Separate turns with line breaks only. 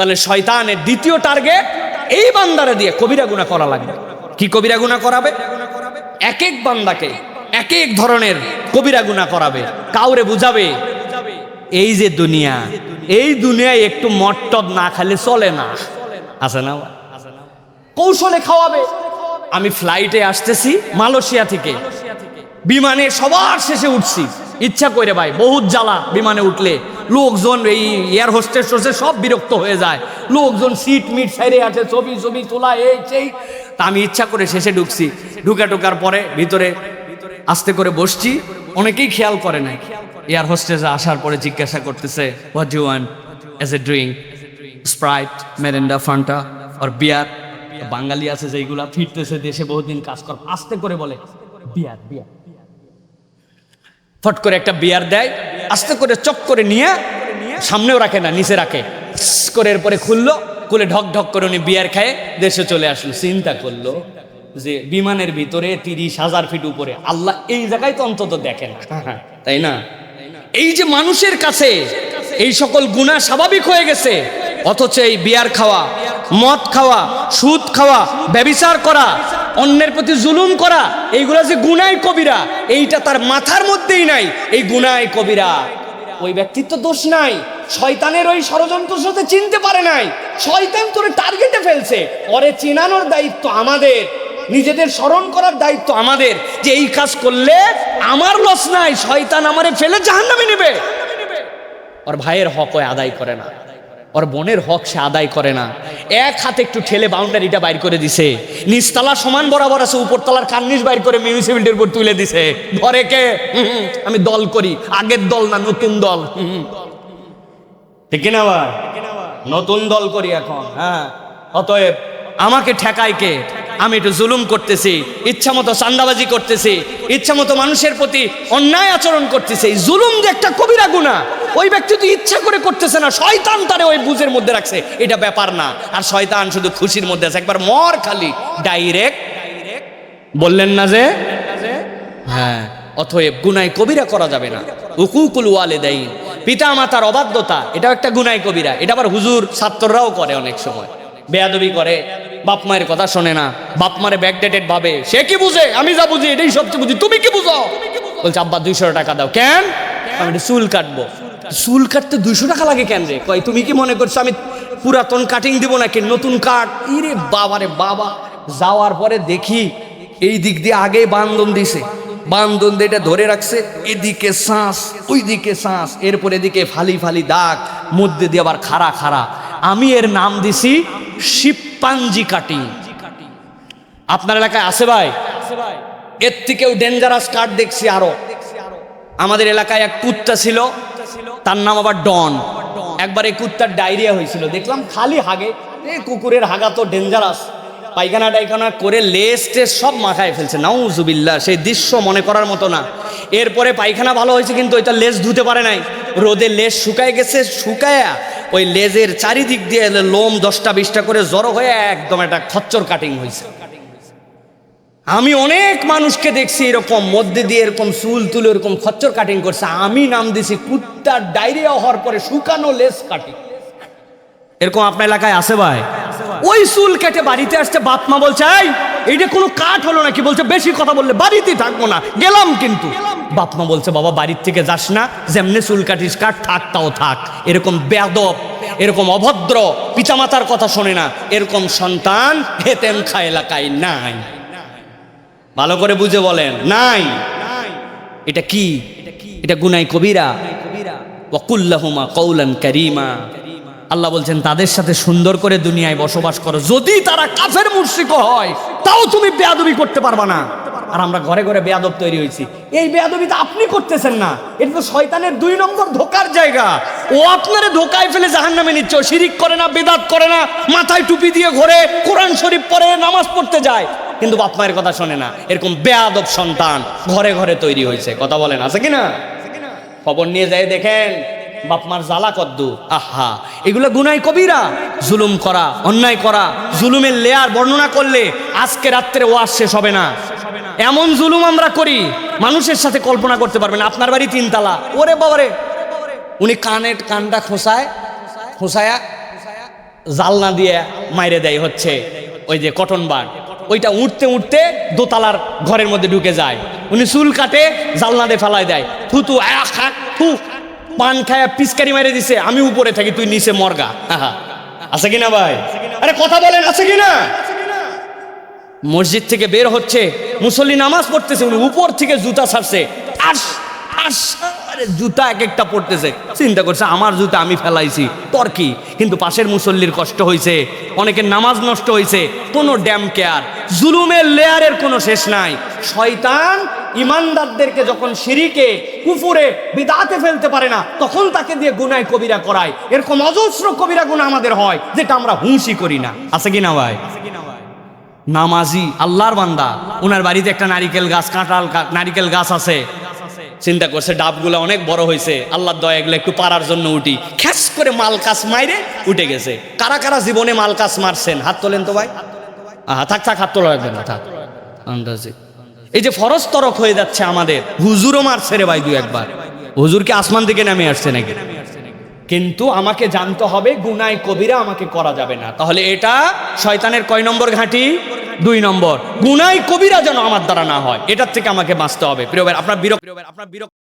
তাহলে শয়তানের দ্বিতীয় টার্গেট এই বান্দারে দিয়ে কবিরা গুণা করা লাগবে। কি কবিরা গুণা করাবে? এক এক বান্দাকে এক এক ধরনের কবিরা গুণা করাবে। কাউরে বুঝাবে, এই যে দুনিয়া, এই দুনিয়ায় একটু মটটব না খালে চলে না। আছে না? কৌশলে খাওয়াবে। আমি ফ্লাইটে আসতেছি মালয়েশিয়া থেকে। বিমানে সবার শেষে উঠছি। ইচ্ছা করে ভাই, বহুত জ্বালা বিমানে উঠলে। লোকজন এই এয়ার হোস্টেস হোস্টেস সব বিরক্ত হয়ে যায়। লোকজন সিট মিট সাইডে আছে ছবি ছবি, তোলা, এই, সেই। তা আমি ইচ্ছা করে শেষে ঢুকছি। ঢুকে ঢুকার পরে ভিতরে আস্তে করে বসছি। অনেকেই খেয়াল করে নাই। এয়ার হোস্টেসে আসার পরে জিজ্ঞাসা করতেছে what you want as a drink Sprite Mirinda Fanta R beer বাঙালি আছে যেগুলা ফিরতেছে দেশে বহুদিন কাজ কর, আস্তে করে বলে বিয়ার বিয়ার ফট করে একটা বিয়ার দেয়। আস্তে করে চক করে নিয়ে সামনেও রাখে না নিচে রাখে। করে এরপরে খুললো খুলে ঢক ঢক করে উনি বিয়ার খায় দেশে চলে আসলো। চিন্তা করল যে বিমানের ভিতরে তিরিশ হাজার ফিট উপরে আল্লাহ এই জায়গায় তো অন্তত দেখে না। তাই না? এই যে মানুষের কাছে এই সকল গুণা স্বাভাবিক হয়ে গেছে অথচ এই বিয়ার খাওয়া মদ খাওয়া, সুদ খাওয়া, ব্যবিচার করা, অন্যের প্রতি জুলুম করা, এইগুলা যে গুনাই কবিরা, এইটা তার মাথার মধ্যেই নাই, এই গুনাই কবিরা। ওই ব্যক্তির তো দোষ নাই, শয়তানের ওই ষড়যন্ত্র সাথে চিনতে পারে নাই, শয়তান তোরে টার্গেটে ফেলছে। ওরে চিনানোর দায়িত্ব আমাদের, নিজেদের স্মরণ করার দায়িত্ব আমাদের, যে এই কাজ করলে আমার লস নাই, শয়তান আমারে ফেলে জাহান্নামে নেবে। ওর ভাইয়ের হক আদায় করে না। ওর বোনের হক সে আদায় করে না। এক হাতে একটু ঠেলে বাউন্ডারিটা বাইর করে দিছে। নিচতলা সমান বরাবর আছে, উপরতলার কান্নিস বাইর করে মিউনিসিপ্যালিটির উপর তুলে দিছে। ঘরে কে? আমি দল করি, আগের দল না নতুন দল। ঠিক না ভাই? নতুন দল করি এখন হ্যাঁ। অতএব আমাকে ঠেকায় কে? আমি একটু জুলুম করতেছি ইচ্ছা মতো চান্দাবাজি করতেছি ইচ্ছা মতো মানুষের প্রতি অন্যায় আচরণ করতেছি। জুলুম যে একটা কবিরা গুণা ওই ব্যক্তি তো ইচ্ছা করে করতেছে না, শয়তান তারে ওই বুঝের মধ্যে রাখছে। এটা ব্যাপার না। আর শয়তান শুধু খুশির মধ্যে আছে। একবার মর খালি, ডাইরেক্ট। বললেন না যে? হ্যাঁ অতএব গুনাই কবিরা করা যাবে না। উকুকুল ওয়ালেদাইন। পিতা মাতার অবাধ্যতা, এটাও একটা গুনাই কবিরা। এটা আবার হুজুর, ছাত্ররাও করে অনেক সময়। বেয়াদবি করে, বাপ মায়ের কথা শোনে না, বাপ মারে ব্যাকডেটেড ভাবে, সে কি বুঝে? আমি যা বুঝি এটাই সবচেয়ে বুঝি। তুমি কি বুঝো? বলছে, আব্বা, দুইশো টাকা দাও। কেন? আমি চুল কাটবো। চুল কাটতে দুইশো টাকা লাগে কেন রে? কয়, তুমি কি মনে করছ আমি পুরাতন কাটিং দিব নাকি? নতুন কাট ইরে বাবা রে বাবা! যাওয়ার পরে দেখি, এই দিক দিয়ে আগে বান্ধন দিছে। বান্ধন দিয়ে এটা ধরে রাখছে, এদিকে শ্বাস, ওইদিকে শ্বাস, এরপর এদিকে ফালি ফালি দাগ, মধ্যে দিয়ে আবার খাড়া খাড়া। আমি এর নাম দিছি শিবপাঞ্জি কাটিং। আপনার এলাকায় আছে ভাই? এর থেকেও ডেঞ্জারাস কাঠ দেখছি আরও। আমাদের এলাকায় এক কুত্তা ছিল, তার নাম আবার ডন। একবার এই কুত্তার ডায়রিয়া হয়েছিল। দেখলাম খালি হাগে। এই কুকুরের হাগা তো ডেঞ্জারাস পায়খানা টাইখানা করে লেস টেস সব মাখায় ফেলছে। নাও নাউজুবিল্লা সেই দৃশ্য মনে করার মতো না। এরপরে পায়খানা ভালো হয়েছে কিন্তু ওইটা লেস ধুতে পারে নাই। রোদে লেজ শুকায় গেছে, শুকায়া ওই লেজের চারিদিক দিয়ে লোম দশটা বিশটা করে জড়ো হয়ে একদম একটা খচ্চর কাটিং হয়েছে। আমি অনেক মানুষকে দেখছি এরকম মধ্যে দিয়ে এরকম চুল তুলে এরকম খচ্চর কাটিং করছে। আমি নাম দিছি কুত্তার ডায়রিয়া হওয়ার পরে শুকানো লেস কাটিং এরকম আপনার এলাকায় আছে ভাই? ওই চুল কেটে বাড়িতে আসছে, বাপ মা বলছে এইটা কোনো কাঠ হলো নাকি বলছে, বেশি কথা বললে বাড়িতে থাকব না। গেলাম কিন্তু। বাপ মা বলছে, বাবা, বাড়ির থেকে যাস না, যেমনি চুল কাটিস কাট থাক, তাও থাক। এরকম বেদব এরকম অভদ্র, পিতামাতার কথা শোনে না। এরকম সন্তান হেতেম খা এলাকায় নাই। ভালো করে বুঝে বলেন, নাই। এটা কি? এটা গুনাই কবিরা। ওয়াকুল্লাহুমা কৌলান কারিমা। আল্লাহ বলছেন, তাদের সাথে সুন্দর করে দুনিয়ায় বসবাস করো। যদি তারা কাফের মুর্শিক হয়, তাও তুমি বেয়াদবি করতে পারবা না। আর আমরা ঘরে ঘরে বেয়াদব তৈরি হয়েছি। এই বেয়াদবি তো আপনি করতেছেন না। এটা তো শয়তানের দুই নম্বর ধোকার জায়গা। ও আপনারে ধোকায় ফেলে জাহান নামে নিচ্ছে। ও শিরিক করে না, বেদাত করে না, মাথায় টুপি দিয়ে ঘোরে, কোরআন শরীফ পরে নামাজ পড়তে যায়। কিন্তু বাপ মায়ের কথা শোনে না। এরকম বেয়াদব সন্তান ঘরে ঘরে তৈরি হয়েছে। কথা বলেন, আছে কিনা? খবর নিয়ে যায় দেখেন। বাপ মার জ্বালা কদ্দু আহা। এগুলো গুনাই কবিরা জুলুম করা অন্যায় করা। জুলুমের লেয়ার বর্ণনা করলে আজকে রাত্রে ওয়াজ শেষ হবে না। এমন জুলুম আমরা করি মানুষের সাথে কল্পনা করতে পারবেন আপনার বাড়ি তিনতলা। ওরে বাবারে। উনি কানের কানটা খোসায় খোসায়া জালনা দিয়ে মাইরে দেয় হচ্ছে ওই যে কটন বার ওইটা উঠতে উঠতে দোতলার ঘরের মধ্যে ঢুকে যায়। উনি চুল কাটে জালনা দিয়ে ফেলায় দেয়। থুতু আহ, খা, থু। পান খায় পিচকারি মেরে দিছে, আমি উপরে থাকি, তুই নিচে মর্গা। আছে কিনা ভাই? আরে কথা বলেন, আছে কিনা? মসজিদ থেকে বের হচ্ছে, মুসল্লি নামাজ পড়তেছে উপর থেকে জুতা ছাড়ছে। আস আস। আরে জুতা এক একটা পড়তেছে চিন্তা করছে, আমার জুতা আমি ফেলাইছি, তোর কি? কিন্তু পাশের মুসল্লির কষ্ট হয়েছে অনেকের নামাজ নষ্ট হয়েছে কোনো ড্যাম কেয়ার, জুলুমের লেয়ারের কোনো শেষ নাই। শয়তান ইমানদারদেরকে যখন সিঁড়িকে কুফুরে, বিদাতে ফেলতে পারে না, তখন তাকে দিয়ে গুনায় কবিরা করায়। এরকম অজস্র কবিরা গুণা আমাদের হয়, যেটা আমরা হুঁশি করি না। আছে কি না ভাই? নামাজি, আল্লাহর বান্দা। ওনার বাড়িতে একটা নারিকেল গাছ, কাঁঠাল নারিকেল গাছ আছে। চিন্তা করছে, ডাবগুলো অনেক বড় হয়েছে। আল্লাহর দয়া, এগুলো একটু পারার জন্য উঠি। খ্যাস করে মাল কাছ মাইরে উঠে গেছে। কারা কারা জীবনে মাল কাছ মারছেন? হাত তোলেন তো ভাই। আহা, থাক থাক, হাত তোলা লাগবে না, থাক। আন্দাজে। এই যে ফরজ তরক হয়ে যাচ্ছে আমাদের, হুজুরও মারছে রে ভাই দু একবার। হুজুরকে আসমান থেকে নামে আসছে নাকি? কিন্তু আমাকে জানতে হবে, গুনায় কবিরা আমাকে করা যাবে না। তাহলে এটা শয়তানের কয় নম্বর ঘাঁটি? দুই নম্বর, গুনায় কবিরা যেন আমার দ্বারা না হয়। এটার থেকে আমাকে বাঁচতে হবে। প্রিয় আপনার বিরক্ত আপনার বিরক্ত